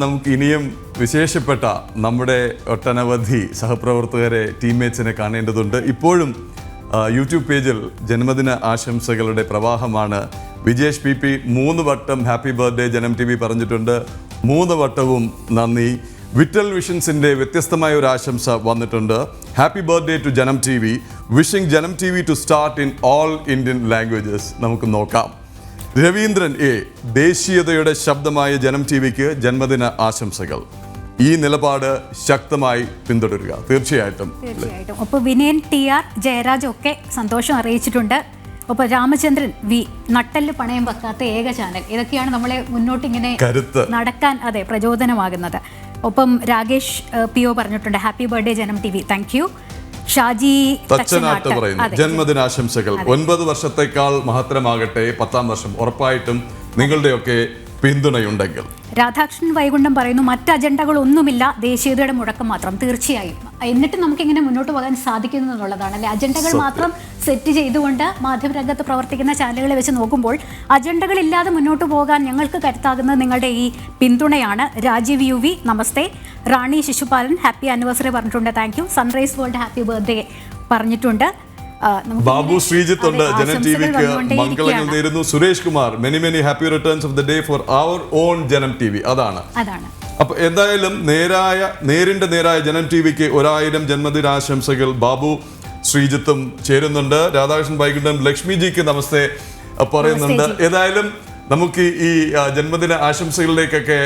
നമുക്ക് ഇനിയും വിശേഷപ്പെട്ട നമ്മുടെ ഒട്ടനവധി സഹപ്രവർത്തകരെ ടീംമേറ്റ്സിനെ കാണേണ്ടതുണ്ട്. ഇപ്പോഴും യൂട്യൂബ് പേജിൽ ജന്മദിന ആശംസകളുടെ പ്രവാഹമാണ്. വിജേഷ് പി പി മൂന്ന് വട്ടം happy birthday Janam T V പറഞ്ഞിട്ടുണ്ട്. മൂന്ന് വട്ടവും നന്ദി. വിറ്റൽ വിഷൻസിന്റെ വ്യത്യസ്തമായ ഒരു ആശംസ വന്നിട്ടുണ്ട്. Happy birthday to Janam T V wishing Janam T V to start in all Indian languages നമുക്ക് നോക്കാം. രവീന്ദ്രൻ എ ദേശീയതയുടെ ശബ്ദമായ ജനം ടി വിക്ക് ജന്മദിന ആശംസകൾ. ഈ നിലപാട് ശക്തമായി പിന്തുടരുക. തീർച്ചയായിട്ടും. തീർച്ചയായിട്ടും. ഒപ്പം വിനയൻ ടി ആർ ജയരാജ് ഒക്കെ സന്തോഷം അറിയിച്ചിട്ടുണ്ട്. ഒപ്പം രാമചന്ദ്രൻ വി നട്ടൽ പണയം വെക്കാത്ത ഏക ചാനൽ. ഇതൊക്കെയാണ് നമ്മളെ മുന്നോട്ട് ഇങ്ങനെ കരുത്ത്. നടക്കാൻ അതെ പ്രചോദനമാകുന്നത്. ഒപ്പം രാകേഷ് പി ഒ പറഞ്ഞിട്ടുണ്ട്. Happy birthday Janam T V thank you. Shaji Thachanattu പറയുന്നു. ജന്മദിനാശംസകൾ. ഒൻപത് വർഷത്തേക്കാൾ മഹത്തരമാകട്ടെ പത്താം വർഷം ഉറപ്പായിട്ടും നിങ്ങളുടെയൊക്കെ പിന്തുണയുണ്ടെങ്കിൽ. രാധാകൃഷ്ണൻ വൈകുണ്ഠം പറയുന്നു മറ്റ് അജണ്ടകളൊന്നുമില്ല ദേശീയതയുടെ മുഴക്കം മാത്രം. തീർച്ചയായും. എന്നിട്ട് നമുക്ക് എങ്ങനെ മുന്നോട്ട് പോകാൻ സാധിക്കുന്നു എന്നുള്ളതാണ് അല്ലെ? അജണ്ടകൾ മാത്രം സെറ്റ് ചെയ്തുകൊണ്ട് മാധ്യമരംഗത്ത് പ്രവർത്തിക്കുന്ന ചാനലുകളെ വെച്ച് നോക്കുമ്പോൾ അജണ്ടകളില്ലാതെ മുന്നോട്ട് പോകാൻ ഞങ്ങൾക്ക് കരുത്താകുന്നത് നിങ്ങളുടെ ഈ പിന്തുണയാണ്. രാജീവ് യു വി നമസ്തേ. റാണി ശിശുപാലൻ ഹാപ്പി ആനിവേഴ്സറി പറഞ്ഞിട്ടുണ്ട് thank you. Sunrise world happy birthday പറഞ്ഞിട്ടുണ്ട്. ബാബു ശ്രീജിത്ത് ഉണ്ട് ജന ടി വിക്ക് മംഗളങ്ങൾ നേരുന്നു Suresh Kumar many many happy returns of the day for our on Janam T V അതാണ്. അപ്പൊ എന്തായാലും നേരായ നേരിന്റെ നേരായ ജനം ടി വിക്ക് ഒരായിരം ജന്മദിനാശംസകൾ ബാബു ശ്രീജിത്തും ചേരുന്നുണ്ട്. രാധാകൃഷ്ണൻ വൈകുണ്ഠം ലക്ഷ്മിജിക്ക് നമസ്തേ പറയുന്നുണ്ട്. ഏതായാലും നമുക്ക് ഈ ജന്മദിന ആശംസകളിലേക്കൊക്കെ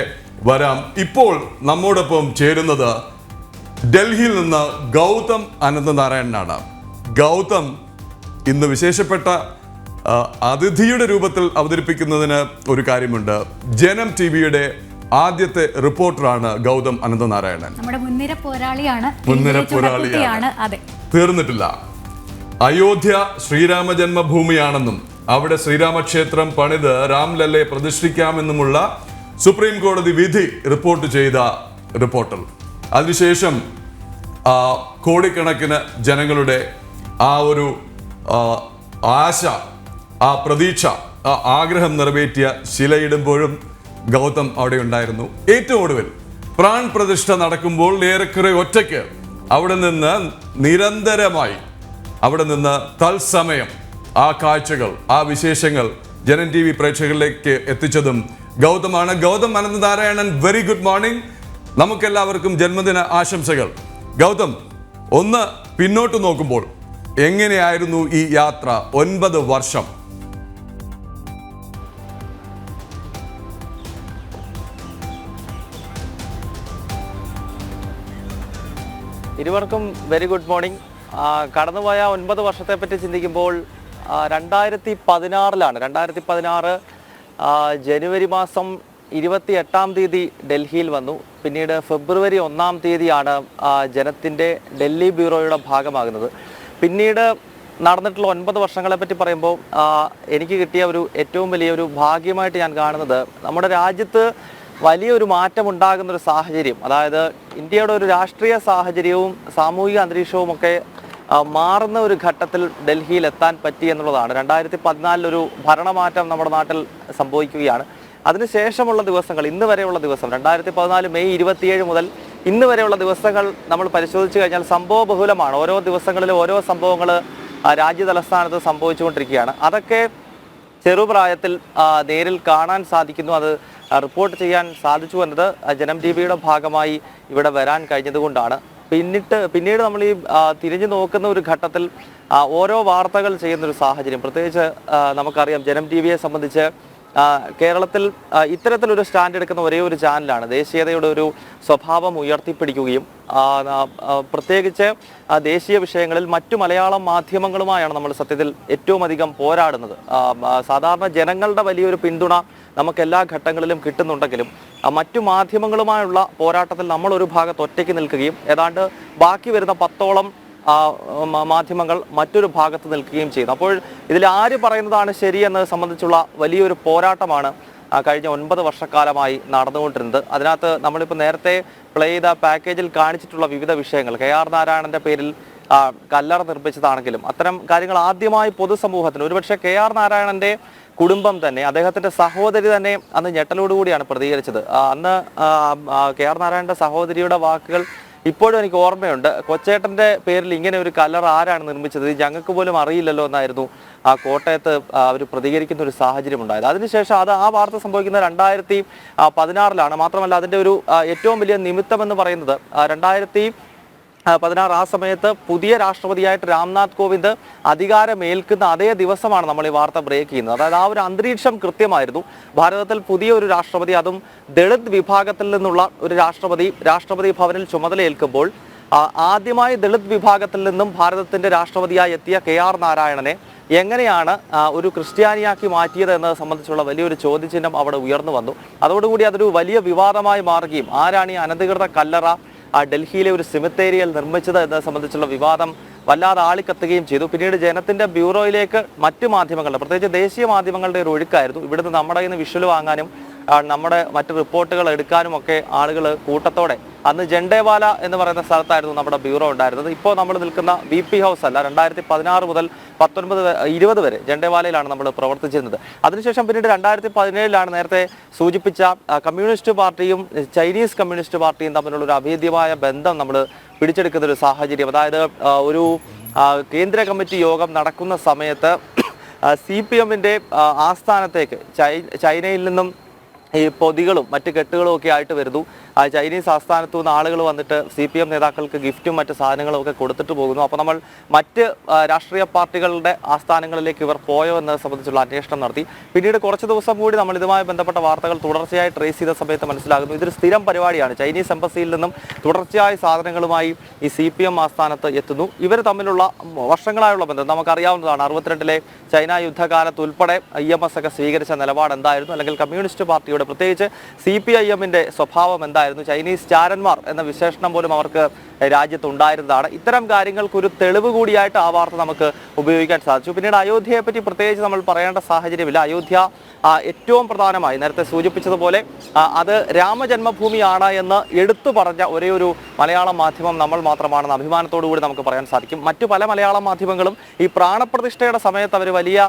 വരാം. ഇപ്പോൾ നമ്മോടൊപ്പം ചേരുന്നത് ഡൽഹിയിൽ നിന്ന് ഗൗതം അനന്തനാരായണനാണ്. ഗൗതം ഇന്ന് വിശേഷപ്പെട്ട അതിഥിയുടെ രൂപത്തിൽ അവതരിപ്പിക്കുന്നതിന് ഒരു കാര്യമുണ്ട്. ജനം ടി വിയുടെ ആദ്യത്തെ റിപ്പോർട്ടറാണ് ഗൗതം അനന്തനാരായണൻ. നമ്മുടെ മുൻനിര പോരാളിയാണ്. മുൻനിര പോരാളിയാണ്. അതെ. തീർന്നിട്ടില്ല. അയോധ്യ ശ്രീരാമ ജന്മഭൂമിയാണെന്നും അവിടെ ശ്രീരാമക്ഷേത്രം പണിത് രാംലല്ലയെ പ്രതിഷ്ഠിക്കാമെന്നുമുള്ള സുപ്രീം കോടതി വിധി റിപ്പോർട്ട് ചെയ്ത റിപ്പോർട്ടർ. അതിനുശേഷം കോടിക്കണക്കിന് ജനങ്ങളുടെ ആ ഒരു ആശ ആ പ്രതീക്ഷ ആ ആഗ്രഹം നിറവേറ്റിയ ശിലയിടുമ്പോഴും ഗൗതം അവിടെ ഉണ്ടായിരുന്നു. ഏറ്റവും ഒടുവിൽ പ്രാൺ പ്രതിഷ്ഠ നടക്കുമ്പോൾ ഏറെക്കുറെ ഒറ്റയ്ക്ക് അവിടെ നിന്ന് നിരന്തരമായി അവിടെ നിന്ന് തത്സമയം ആ കാഴ്ചകൾ ആ വിശേഷങ്ങൾ ജനൻ ടി വി പ്രേക്ഷകരിലേക്ക് എത്തിച്ചതും ഗൗതമാണ്. Gautham Ananthanarayanan very good morning നമുക്കെല്ലാവർക്കും ജന്മദിന ആശംസകൾ. ഗൗതം ഒന്ന് പിന്നോട്ട് നോക്കുമ്പോൾ എങ്ങനെയായിരുന്നു ഈ യാത്ര ഒൻപത് വർഷം? ഇരുവർക്കും വെരി ഗുഡ് മോർണിംഗ് കടന്നുപോയ ഒൻപത് വർഷത്തെ പറ്റി ചിന്തിക്കുമ്പോൾ രണ്ടായിരത്തി പതിനാറിലാണ് രണ്ടായിരത്തി പതിനാറ് ജനുവരി മാസം ഇരുപത്തി എട്ടാം തീയതി ഡൽഹിയിൽ വന്നു. പിന്നീട് ഫെബ്രുവരി ഒന്നാം തീയതിയാണ് ജനത്തിന്റെ ഡൽഹി ബ്യൂറോയുടെ ഭാഗമാകുന്നത്. പിന്നീട് നടന്നിട്ടുള്ള ഒൻപത് വർഷങ്ങളെ പറ്റി പറയുമ്പോൾ എനിക്ക് കിട്ടിയ ഒരു ഏറ്റവും വലിയ ഒരു ഭാഗ്യമായിട്ട് ഞാൻ കാണുന്നത് നമ്മുടെ രാജ്യത്ത് വലിയൊരു മാറ്റം ഉണ്ടാകുന്ന ഒരു സാഹചര്യം. അതായത് ഇന്ത്യയുടെ ഒരു രാഷ്ട്രീയ സാഹചര്യവും സാമൂഹിക അന്തരീക്ഷവും ഒക്കെ മാറുന്ന ഒരു ഘട്ടത്തിൽ ഡൽഹിയിൽ എത്താൻ പറ്റി എന്നുള്ളതാണ്. രണ്ടായിരത്തി പതിനാലിലൊരു ഭരണമാറ്റം നമ്മുടെ നാട്ടിൽ സംഭവിക്കുകയാണ്. അതിനുശേഷമുള്ള ദിവസങ്ങൾ ഇന്ന് വരെയുള്ള ദിവസം രണ്ടായിരത്തി പതിനാല് മെയ് ഇരുപത്തിയേഴ് മുതൽ ഇന്ന് വരെയുള്ള ദിവസങ്ങൾ നമ്മൾ പരിശോധിച്ചു കഴിഞ്ഞാൽ സംഭവ ബഹുലമാണ്. ഓരോ ദിവസങ്ങളിലും ഓരോ സംഭവങ്ങൾ രാജ്യ തലസ്ഥാനത്ത് സംഭവിച്ചുകൊണ്ടിരിക്കുകയാണ്. അതൊക്കെ ചെറുപ്രായത്തിൽ നേരിൽ കാണാൻ സാധിക്കുന്നു. അത് റിപ്പോർട്ട് ചെയ്യാൻ സാധിച്ചു എന്നത് ജനം ടി വിയുടെ ഭാഗമായി ഇവിടെ വരാൻ കഴിഞ്ഞതുകൊണ്ടാണ്. പിന്നിട്ട് പിന്നീട് നമ്മൾ ഈ തിരിഞ്ഞു നോക്കുന്ന ഒരു ഘട്ടത്തിൽ ഓരോ വാർത്തകൾ ചെയ്യുന്ന ഒരു സാഹചര്യം. പ്രത്യേകിച്ച് നമുക്കറിയാം ജനം ടി വിയെ സംബന്ധിച്ച് കേരളത്തിൽ ഇത്തരത്തിലൊരു സ്റ്റാൻഡ് എടുക്കുന്ന ഒരേ ഒരു ചാനലാണ്. ദേശീയതയുടെ ഒരു സ്വഭാവം ഉയർത്തിപ്പിടിക്കുകയും പ്രത്യേകിച്ച് ദേശീയ വിഷയങ്ങളിൽ മറ്റു മലയാളം മാധ്യമങ്ങളുമായാണ് നമ്മൾ സത്യത്തിൽ ഏറ്റവും അധികം പോരാടുന്നത്. സാധാരണ ജനങ്ങളുടെ വലിയൊരു പിന്തുണ നമുക്ക് എല്ലാ ഘട്ടങ്ങളിലും കിട്ടുന്നുണ്ടെങ്കിലും മറ്റു മാധ്യമങ്ങളുമായുള്ള പോരാട്ടത്തിൽ നമ്മളൊരു ഭാഗത്ത് ഒറ്റയ്ക്ക് നിൽക്കുകയും ഏതാണ്ട് ബാക്കി വരുന്ന പത്തോളം മാധ്യമങ്ങൾ മറ്റൊരു ഭാഗത്ത് നിൽക്കുകയും ചെയ്യുന്നു. അപ്പോൾ ഇതിൽ ആര് പറയുന്നതാണ് ശരി ശരിയെന്നത് സംബന്ധിച്ചുള്ള വലിയൊരു പോരാട്ടമാണ് കഴിഞ്ഞ ഒൻപത് വർഷക്കാലമായി നടന്നുകൊണ്ടിരുന്നത്. അതിനകത്ത് നമ്മളിപ്പോൾ നേരത്തെ പ്ലേ ചെയ്ത പാക്കേജിൽ കാണിച്ചിട്ടുള്ള വിവിധ വിഷയങ്ങൾ കെ ആർ നാരായണന്റെ പേരിൽ കല്ലറ നിർമ്മിച്ചതാണെങ്കിലും അത്തരം കാര്യങ്ങൾ ആദ്യമായി പൊതുസമൂഹത്തിന് ഒരുപക്ഷെ കെ ആർ നാരായണന്റെ കുടുംബം തന്നെ അദ്ദേഹത്തിന്റെ സഹോദരി തന്നെ അന്ന് ഞെട്ടലോടുകൂടിയാണ് പ്രതികരിച്ചത്. അന്ന് കെ ആർ നാരായണന്റെ സഹോദരിയുടെ വാക്കുകൾ ഇപ്പോഴും എനിക്ക് ഓർമ്മയുണ്ട്. കൊച്ചേട്ടന്റെ പേരിൽ ഇങ്ങനെ ഒരു കല്ലർ ആരാണ് നിർമ്മിച്ചത്? ഞങ്ങൾക്ക് പോലും അറിയില്ലല്ലോ എന്നായിരുന്നു ആ കോട്ടയത്ത് അവർ പ്രതികരിക്കുന്ന ഒരു സാഹചര്യം ഉണ്ടായത്. അതിനുശേഷം അത് ആ വാർത്ത സംഭവിക്കുന്ന രണ്ടായിരത്തി പതിനാറിലാണ്. മാത്രമല്ല അതിന്റെ ഒരു ഏറ്റവും വലിയ നിമിത്തം എന്ന് പറയുന്നത് രണ്ടായിരത്തി പതിനാറ് ആ സമയത്ത് പുതിയ രാഷ്ട്രപതിയായിട്ട് രാംനാഥ് കോവിന്ദ് അധികാരമേൽക്കുന്ന അതേ ദിവസമാണ് നമ്മൾ ഈ വാർത്ത ബ്രേക്ക് ചെയ്യുന്നത്. അതായത് ആ ഒരു അന്തരീക്ഷം കൃത്യമായിരുന്നു. ഭാരതത്തിൽ പുതിയ ഒരു രാഷ്ട്രപതി അതും ദളിത് വിഭാഗത്തിൽ നിന്നുള്ള ഒരു രാഷ്ട്രപതി രാഷ്ട്രപതി ഭവനിൽ ചുമതലയേൽക്കുമ്പോൾ ആദ്യമായി ദളിത് വിഭാഗത്തിൽ നിന്നും ഭാരതത്തിന്റെ രാഷ്ട്രപതിയായി എത്തിയ കെ ആർ നാരായണനെ എങ്ങനെയാണ് ഒരു ക്രിസ്ത്യാനിയാക്കി മാറ്റിയത് എന്നത് സംബന്ധിച്ചുള്ള വലിയൊരു ചോദ്യചിഹ്നം അവിടെ ഉയർന്നു വന്നു. അതോടുകൂടി അതൊരു വലിയ വിവാദമായി മാറുകയും ആരാണ് ഈ അനധികൃത കല്ലറ ആ ഡൽഹിയിലെ ഒരു സിമിത്തേരിയൽ നിർമ്മിച്ചത് എന്നത് സംബന്ധിച്ചുള്ള വിവാദം വല്ലാതെ ആളിക്കത്തുകയും ചെയ്തു. പിന്നീട് ജനത്തിന്റെ ബ്യൂറോയിലേക്ക് മറ്റു മാധ്യമങ്ങളുടെ പ്രത്യേകിച്ച് ദേശീയ മാധ്യമങ്ങളുടെ ഒരു ഒഴുക്കായിരുന്നു. ഇവിടുന്ന് നമ്മുടെ കയ്യിൽ നിന്ന് വിഷ്വൽ വാങ്ങാനും നമ്മുടെ മറ്റ് റിപ്പോർട്ടുകൾ എടുക്കാനും ഒക്കെ ആളുകൾ കൂട്ടത്തോടെ. അന്ന് ജണ്ടേവാല എന്ന് പറയുന്ന സ്ഥലത്തായിരുന്നു നമ്മുടെ ബ്യൂറോ ഉണ്ടായിരുന്നത്. ഇപ്പോൾ നമ്മൾ നിൽക്കുന്ന വി പി ഹൗസ് അല്ല രണ്ടായിരത്തി പതിനാറ് മുതൽ പത്തൊൻപത് ഇരുപത് വരെ ജണ്ടേവാലയിലാണ് നമ്മൾ പ്രവർത്തിച്ചിരുന്നത്. അതിനുശേഷം പിന്നീട് രണ്ടായിരത്തി പതിനേഴിലാണ് നേരത്തെ സൂചിപ്പിച്ച കമ്മ്യൂണിസ്റ്റ് പാർട്ടിയും ചൈനീസ് കമ്മ്യൂണിസ്റ്റ് പാർട്ടിയും തമ്മിലുള്ള ഒരു അഭേദ്യമായ ബന്ധം നമ്മൾ പിടിച്ചെടുക്കുന്ന ഒരു സാഹചര്യം. അതായത് ഒരു കേന്ദ്ര കമ്മിറ്റി യോഗം നടക്കുന്ന സമയത്ത് സി പി എമ്മിന്റെ ആസ്ഥാനത്തേക്ക് ചൈനയിൽ നിന്നും ഈ പൊതികളും മറ്റ് കെട്ടുകളും ഒക്കെ ആയിട്ട് വരുന്നു. ചൈനീസ് ആസ്ഥാനത്തു നിന്ന് ആളുകൾ വന്നിട്ട് സി പി എം നേതാക്കൾക്ക് ഗിഫ്റ്റും മറ്റ് സാധനങ്ങളും ഒക്കെ കൊടുത്തിട്ട് പോകുന്നു. അപ്പോൾ നമ്മൾ മറ്റ് രാഷ്ട്രീയ പാർട്ടികളുടെ ആസ്ഥാനങ്ങളിലേക്ക് ഇവർ പോയോ എന്നത് സംബന്ധിച്ചുള്ള അന്വേഷണം നടത്തി. പിന്നീട് കുറച്ച് ദിവസം കൂടി നമ്മൾ ഇതുമായി ബന്ധപ്പെട്ട വാർത്തകൾ തുടർച്ചയായി ട്രേസ് ചെയ്ത സമയത്ത് മനസ്സിലാകുന്നു. ഇതൊരു സ്ഥിരം പരിപാടിയാണ്. ചൈനീസ് എംബസിയിൽ നിന്നും തുടർച്ചയായി സാധനങ്ങളുമായി ഈ സി പി എം ആസ്ഥാനത്ത് എത്തുന്നു. ഇവർ തമ്മിലുള്ള വർഷങ്ങളായുള്ള ബന്ധം. നമുക്കറിയാവുന്നതാണ് അറുപത്തിരണ്ടിലെ ചൈന യുദ്ധകാലത്ത് ഉൾപ്പെടെ ഐ എം എസ് ഒക്കെ സ്വീകരിച്ച നിലപാട് എന്തായിരുന്നു അല്ലെങ്കിൽ കമ്മ്യൂണിസ്റ്റ് പാർട്ടിയുടെ പ്രത്യേകിച്ച് സി പി ഐ എമ്മിന്റെ സ്വഭാവം എന്തായിരുന്നു? ചൈനീസ് ചാരന്മാർ എന്ന വിശേഷണം പോലും അവർക്ക് രാജ്യത്ത് ഉണ്ടായിരുന്നതാണ് ഇത്തരം കാര്യങ്ങൾക്ക് ഒരു തെളിവ് കൂടിയായിട്ട് ആ വാർത്ത നമുക്ക് ഉപയോഗിക്കാൻ സാധിച്ചു. പിന്നീട് അയോധ്യയെപ്പറ്റി പ്രത്യേകിച്ച് നമ്മൾ പറയേണ്ട സാഹചര്യമില്ല. അയോധ്യ ഏറ്റവും പ്രധാനമായി നേരത്തെ സൂചിപ്പിച്ചതുപോലെ അത് രാമജന്മഭൂമിയാണ് എന്ന് എടുത്തു പറഞ്ഞ ഒരേ ഒരു മലയാള മാധ്യമം നമ്മൾ മാത്രമാണെന്ന് അഭിമാനത്തോടു കൂടി നമുക്ക് പറയാൻ സാധിക്കും. മറ്റു പല മലയാള മാധ്യമങ്ങളും ഈ പ്രാണപ്രതിഷ്ഠയുടെ സമയത്ത് അവർ വലിയ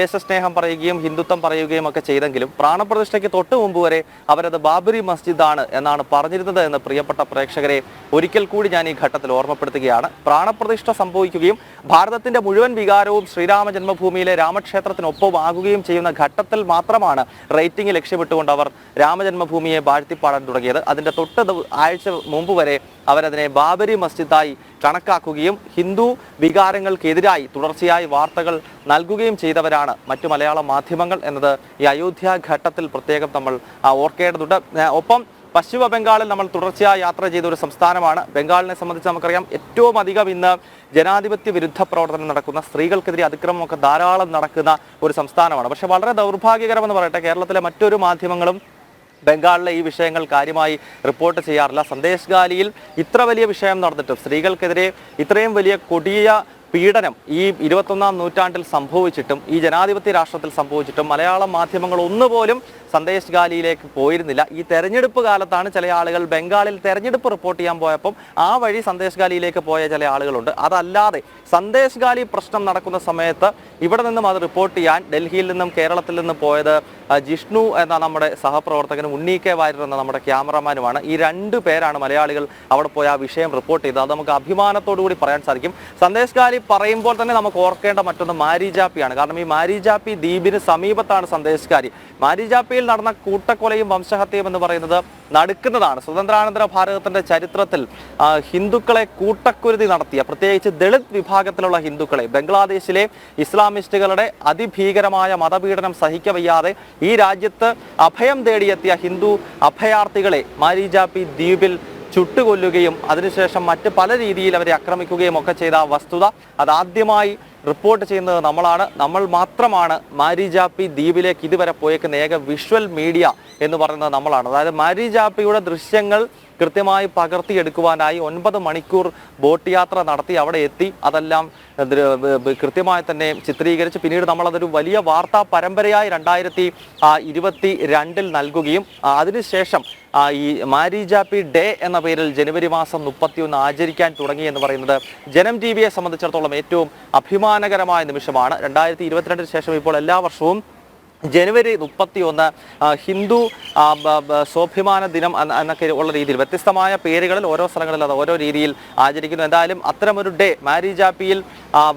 ദേശസ്നേഹം പറയുകയും ഹിന്ദുത്വം പറയുകയും ഒക്കെ ചെയ്തെങ്കിലും പ്രാണപ്രതിഷ്ഠയ്ക്ക് തൊട്ട് മുമ്പ് വരെ അവരത് ബാബരി മസ്ജിദാണ് എന്നാണ് പറഞ്ഞിരുന്നത് എന്ന് പ്രിയപ്പെട്ട പ്രേക്ഷകരെ ഒരിക്കൽ കൂടി ഞാൻ ഈ ഘട്ടത്തിൽ ഓർമ്മപ്പെടുത്തുകയാണ്. പ്രാണപ്രതിഷ്ഠ സംഭവിക്കുകയും ഭാരതത്തിന്റെ മുഴുവൻ വികാരവും ശ്രീരാമ ജന്മഭൂമിയിലെ രാമക്ഷേത്രത്തിനൊപ്പം ആകുകയും ചെയ്യുന്ന ഘട്ടത്തിൽ മാത്രമാണ് റേറ്റിംഗ് ലക്ഷ്യമിട്ടുകൊണ്ട് അവർ രാമജന്മഭൂമിയെ വാഴ്ത്തിപ്പാടാൻ തുടങ്ങിയത്. അതിന്റെ തൊട്ട് ആഴ്ച മുമ്പ് വരെ അവരതിനെ ബാബരി മസ്ജിദായി കണക്കാക്കുകയും ഹിന്ദു വികാരങ്ങൾക്കെതിരായി തുടർച്ചയായി വാർത്തകൾ നൽകുകയും ചെയ്തവരാണ് മറ്റു മലയാള മാധ്യമങ്ങൾ എന്നത് ഈ അയോധ്യ ഘട്ടത്തിൽ പ്രത്യേകം നമ്മൾ ഓർക്കേണ്ടതുണ്ട്. ഒപ്പം പശ്ചിമ ബംഗാളിൽ നമ്മൾ തുടർച്ചയായി യാത്ര ചെയ്ത ഒരു സംസ്ഥാനമാണ്. ബംഗാളിനെ സംബന്ധിച്ച് നമുക്കറിയാം ഏറ്റവും അധികം ഇന്ന് ജനാധിപത്യ വിരുദ്ധ പ്രവർത്തനം നടക്കുന്ന സ്ത്രീകൾക്കെതിരെ അതിക്രമമൊക്കെ ധാരാളം നടക്കുന്ന ഒരു സംസ്ഥാനമാണ്. പക്ഷേ വളരെ ദൗർഭാഗ്യകരമെന്ന് പറയട്ടെ കേരളത്തിലെ മറ്റൊരു മാധ്യമങ്ങളും ബംഗാളിലെ ഈ വിഷയങ്ങൾ കാര്യമായി റിപ്പോർട്ട് ചെയ്യാറില്ല. സന്ദേശ് ഗാലിയിൽ ഇത്ര വലിയ വിഷയം നടന്നിട്ടും സ്ത്രീകൾക്കെതിരെ ഇത്രയും വലിയ കൊടിയ പീഡനം ഈ ഇരുപത്തൊന്നാം നൂറ്റാണ്ടിൽ സംഭവിച്ചിട്ടും ഈ ജനാധിപത്യ രാഷ്ട്രത്തിൽ സംഭവിച്ചിട്ടും മലയാള മാധ്യമങ്ങൾ ഒന്നുപോലും സന്ദേശ് ഗാലിയിലേക്ക് പോയിരുന്നില്ല. ഈ തെരഞ്ഞെടുപ്പ് കാലത്താണ് ചില ആളുകൾ ബംഗാളിൽ തെരഞ്ഞെടുപ്പ് റിപ്പോർട്ട് ചെയ്യാൻ പോയപ്പം ആ വഴി സന്ദേശ് ഗാലിയിലേക്ക് പോയ ചില ആളുകളുണ്ട്. അതല്ലാതെ സന്ദേശ് ഗാലി പ്രശ്നം നടക്കുന്ന സമയത്ത് ഇവിടെ നിന്നും അത് റിപ്പോർട്ട് ചെയ്യാൻ ഡൽഹിയിൽ നിന്നും കേരളത്തിൽ നിന്നും പോയത് ജിഷ്ണു എന്ന നമ്മുടെ സഹപ്രവർത്തകനും ഉണ്ണി കെ വാര്യർ എന്ന നമ്മുടെ ക്യാമറമാനുമാണ്. ഈ രണ്ട് പേരാണ് മലയാളികൾ അവിടെ പോയി ആ വിഷയം റിപ്പോർട്ട് ചെയ്തത്. അത് നമുക്ക് അഭിമാനത്തോടു കൂടി പറയാൻ സാധിക്കും. സന്ദേശ് ഗാലി പറയുമ്പോൾ തന്നെ നമുക്ക് ഓർക്കേണ്ട മറ്റൊന്ന് മാരിജാപ്പിയാണ് കാരണം ഈ മാരിജാപ്പി ദ്വീപിന് സമീപത്താണ് സന്ദേശ് ഗാലി മാരിജാപ്പിയിൽ നടന്ന കൂട്ടക്കൊലയും വംശഹത്യയും എന്ന് പറയുന്നത് നടുക്കുന്നതാണ്. സ്വതന്ത്രാനന്തര ഭാരതത്തിന്റെ ചരിത്രത്തിൽ ഹിന്ദുക്കളെ കൂട്ടക്കുരുതി നടത്തിയ പ്രത്യേകിച്ച് ദളിത് വിഭാഗത്തിലുള്ള ഹിന്ദുക്കളെ ബംഗ്ലാദേശിലെ ഇസ്ലാമിസ്റ്റുകളുടെ അതിഭീകരമായ മതപീഡനം സഹിക്കവയ്യാതെ ഈ രാജ്യത്ത് അഭയം തേടിയെത്തിയ ഹിന്ദു അഭയാർത്ഥികളെ മാരിജാപ്പി ദ്വീപിൽ ചുട്ടുകൊല്ലുകയും അതിനുശേഷം മറ്റ് പല രീതിയിൽ അവരെ ആക്രമിക്കുകയും ഒക്കെ ചെയ്ത വസ്തുത അതാദ്യമായി റിപ്പോർട്ട് ചെയ്യുന്നത് നമ്മളാണ്. നമ്മൾ മാത്രമാണ് മാരിജാപ്പി ദ്വീപിലേക്ക് ഇതുവരെ പോയേക്കുന്ന ഏക വിഷ്വൽ മീഡിയ എന്ന് പറയുന്നത് നമ്മളാണ്. അതായത് മാരിജാപ്പിയുടെ ദൃശ്യങ്ങൾ കൃത്യമായി പകർത്തിയെടുക്കുവാനായി ഒൻപത് മണിക്കൂർ ബോട്ട് യാത്ര നടത്തി അവിടെ എത്തി. അതെല്ലാം കൃത്യമായി തന്നെ ചിത്രീകരിച്ച് പിന്നീട് നമ്മളതൊരു വലിയ വാർത്താ പരമ്പരയായി രണ്ടായിരത്തി ഇരുപത്തി രണ്ടിൽ നൽകുകയും അതിനുശേഷം ഈ മാരിജാപ്പി ഡേ എന്ന പേരിൽ ജനുവരി മാസം മുപ്പത്തിയൊന്ന് ആചരിക്കാൻ തുടങ്ങി എന്ന് പറയുന്നത് ജനം ടി വിയെ സംബന്ധിച്ചിടത്തോളം ഏറ്റവും അഭിമാനകരമായ നിമിഷമാണ്. രണ്ടായിരത്തി ഇരുപത്തിരണ്ടിന് ശേഷം ഇപ്പോൾ എല്ലാ വർഷവും ജനുവരി മുപ്പത്തി ഒന്ന് ഹിന്ദു സ്വാഭിമാന ദിനം എന്നൊക്കെ ഉള്ള രീതിയിൽ വ്യത്യസ്തമായ പേരുകളിൽ ഓരോ സ്ഥലങ്ങളിൽ അത് ഓരോ രീതിയിൽ ആചരിക്കുന്നു. എന്തായാലും അത്തരമൊരു ഡേ മാരിജാപ്പിയിൽ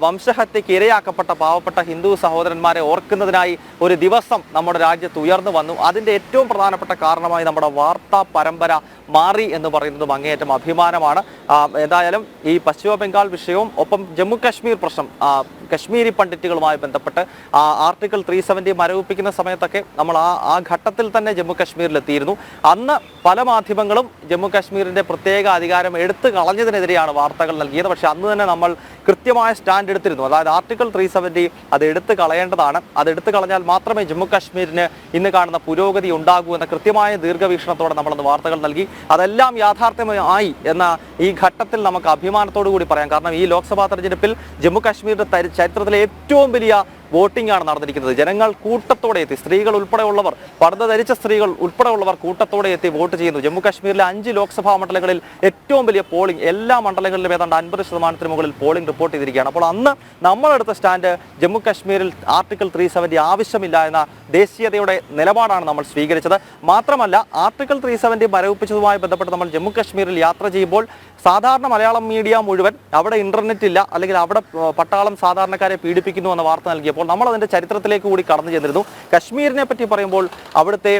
വംശഹത്യയ്ക്ക് ഇരയാക്കപ്പെട്ട പാവപ്പെട്ട ഹിന്ദു സഹോദരന്മാരെ ഓർക്കുന്നതിനായി ഒരു ദിവസം നമ്മുടെ രാജ്യത്ത് ഉയർന്നു വന്നു. അതിന്റെ ഏറ്റവും പ്രധാനപ്പെട്ട കാരണമായി നമ്മുടെ വാർത്താ പരമ്പര മാറി എന്ന് പറയുന്നതും അങ്ങേയറ്റം അഭിമാനമാണ്. എന്തായാലും ഈ പശ്ചിമ ബംഗാൾ വിഷയവും ഒപ്പം ജമ്മു കാശ്മീർ പ്രശ്നം കശ്മീരി പണ്ഡിറ്റുകളുമായി ബന്ധപ്പെട്ട് ആർട്ടിക്കിൾ ത്രീ സെവന്റി മരവിപ്പിക്കുന്ന സമയത്തൊക്കെ നമ്മൾ ആ ആ ഘട്ടത്തിൽ തന്നെ ജമ്മു കാശ്മീരിലെത്തിയിരുന്നു. അന്ന് പല മാധ്യമങ്ങളും ജമ്മു കാശ്മീരിന്റെ പ്രത്യേക അധികാരം എടുത്തു കളഞ്ഞതിനെതിരെയാണ് വാർത്തകൾ നൽകിയത്. പക്ഷേ അന്ന് തന്നെ നമ്മൾ കൃത്യമായ സ്റ്റാൻഡ് എടുത്തിരുന്നു. അതായത് ആർട്ടിക്കിൾ ത്രീ സെവന്റി അത് എടുത്തു കളയേണ്ടതാണ്. അത് എടുത്തു കളഞ്ഞാൽ മാത്രമേ ജമ്മു കാശ്മീരിന് ഇന്ന് കാണുന്ന പുരോഗതി ഉണ്ടാകൂ എന്ന കൃത്യമായ ദീർഘവീക്ഷണത്തോടെ നമ്മളന്ന് വാർത്തകൾ നൽകി. അതെല്ലാം യാഥാർത്ഥ്യമായി എന്ന ഈ ഘട്ടത്തിൽ നമുക്ക് അഭിമാനത്തോടു കൂടി പറയാം. കാരണം ഈ ലോക്സഭാ തെരഞ്ഞെടുപ്പിൽ ജമ്മു കാശ്മീരിന്റെ ചരിത്രത്തിലെ ഏറ്റവും വലിയ വോട്ടിംഗ് ആണ് നടന്നിരിക്കുന്നത്. ജനങ്ങൾ കൂട്ടത്തോടെ എത്തി. സ്ത്രീകൾ ഉൾപ്പെടെയുള്ളവർ പർദ്ദ ധരിച്ച സ്ത്രീകൾ ഉൾപ്പെടെയുള്ളവർ കൂട്ടത്തോടെ എത്തി വോട്ട് ചെയ്യുന്നു. ജമ്മു കാശ്മീരിലെ അഞ്ച് ലോക്സഭാ മണ്ഡലങ്ങളിൽ ഏറ്റവും വലിയ പോളിംഗ് എല്ലാ മണ്ഡലങ്ങളിലും ഏതാണ്ട് അൻപത് ശതമാനത്തിന് മുകളിൽ പോളിംഗ് റിപ്പോർട്ട് ചെയ്തിരിക്കുകയാണ്. അപ്പോൾ അന്ന് നമ്മളെടുത്ത സ്റ്റാൻഡ് ജമ്മു കാശ്മീരിൽ ആർട്ടിക്കിൾ ത്രീ സെവന്റി ആവശ്യമില്ല എന്ന ദേശീയതയുടെ നിലപാടാണ് നമ്മൾ സ്വീകരിച്ചത്. മാത്രമല്ല ആർട്ടിക്കിൾ ത്രീ സെവന്റി മരവിപ്പിച്ചതുമായി ബന്ധപ്പെട്ട് നമ്മൾ ജമ്മു കാശ്മീരിൽ യാത്ര ചെയ്യുമ്പോൾ സാധാരണ മലയാളം മീഡിയ മുഴുവൻ അവിടെ ഇന്റർനെറ്റ് ഇല്ല അല്ലെങ്കിൽ അവിടെ പട്ടാളം സാധാരണക്കാരെ പീഡിപ്പിക്കുന്നു എന്ന വാർത്ത നൽകിയപ്പോൾ നമ്മൾ അതിന്റെ ചരിത്രത്തിലേക്ക് കൂടി കടന്നു ചെന്നിരുന്നു. കശ്മീരിനെ പറ്റി പറയുമ്പോൾ അവിടുത്തെ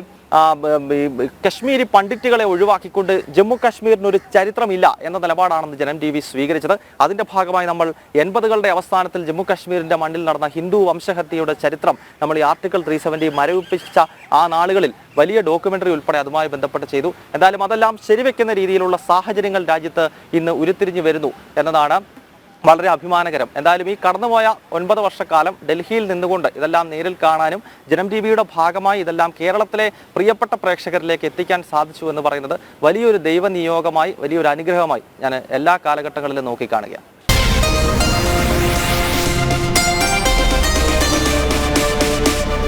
കശ്മീരി പണ്ഡിറ്റുകളെ ഒഴിവാക്കിക്കൊണ്ട് ജമ്മു കാശ്മീരിന് ഒരു ചരിത്രമില്ല എന്ന നിലപാടാണെന്ന് ജനം ടി വി സ്വീകരിച്ചത്. അതിന്റെ ഭാഗമായി നമ്മൾ എൺപതുകളുടെ അവസാനത്തിൽ ജമ്മു കാശ്മീരിന്റെ മണ്ണിൽ നടന്ന ഹിന്ദു വംശഹത്യയുടെ ചരിത്രം നമ്മൾ ഈ ആർട്ടിക്കിൾ ത്രീ സെവന്റി മരവിപ്പിച്ച ആ നാളുകളിൽ വലിയ ഡോക്യുമെന്ററി ഉൾപ്പെടെ അതുമായി ബന്ധപ്പെട്ട് ചെയ്തു. എന്തായാലും അതെല്ലാം ശരിവെക്കുന്ന രീതിയിലുള്ള സാഹചര്യങ്ങൾ രാജ്യത്ത് ഇന്ന് ഉരുത്തിരിഞ്ഞു വരുന്നു എന്നതാണ് വളരെ അഭിമാനകരം. എന്തായാലും ഈ കടന്നുപോയ ഒൻപത് വർഷക്കാലം ഡൽഹിയിൽ നിന്നുകൊണ്ട് ഇതെല്ലാം നേരിൽ കാണാനും ജനം ടി വിയുടെ ഭാഗമായി ഇതെല്ലാം കേരളത്തിലെ പ്രിയപ്പെട്ട പ്രേക്ഷകരിലേക്ക് എത്തിക്കാൻ സാധിച്ചു എന്ന് പറയുന്നത് വലിയൊരു ദൈവനിയോഗമായി വലിയൊരു അനുഗ്രഹമായി ഞാൻ എല്ലാ കാലഘട്ടങ്ങളിലും നോക്കിക്കാണുകയാണ്.